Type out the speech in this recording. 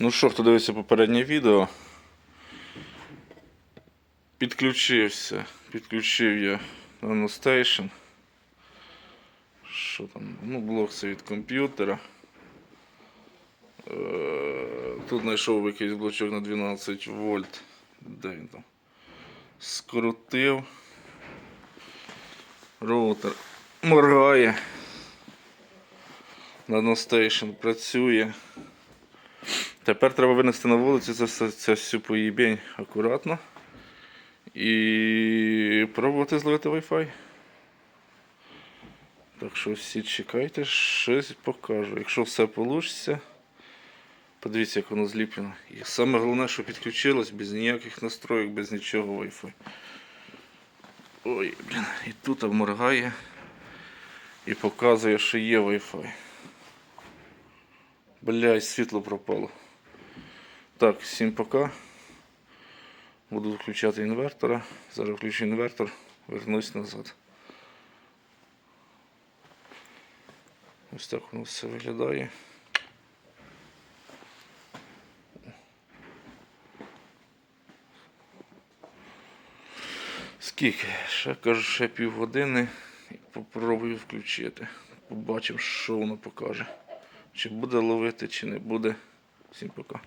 Ну що, хто дивився попереднє відео? Підключився. Підключив я NanoStation. Що там? Ну, блок це від комп'ютера. Е, Тут знайшов якийсь блочок на 12 вольт. Де він там? Скрутив. Роутер моргає. NanoStation працює. Тепер треба винести на вулицю це, все- це всю поїбень акуратно. І пробувати зловити Wi-Fi. Так що всі чекайте, щось покажу. Якщо все вийде, подивіться, як воно зліплено. І саме головне, що підключилось без ніяких настроїк, без нічого Wi-Fi. Ой, блін, і тут моргає і показує, що є Wi-Fi. Блядь, світло пропало. Так, всім пока. Буду включати інвертора. Зараз включу інвертор, вернусь назад. Ось так воно все виглядає. Скільки? Ще кажу, ще півгодини і попробую включити. Побачимо, що воно покаже. Чи буде ловити, чи не буде. Всім пока.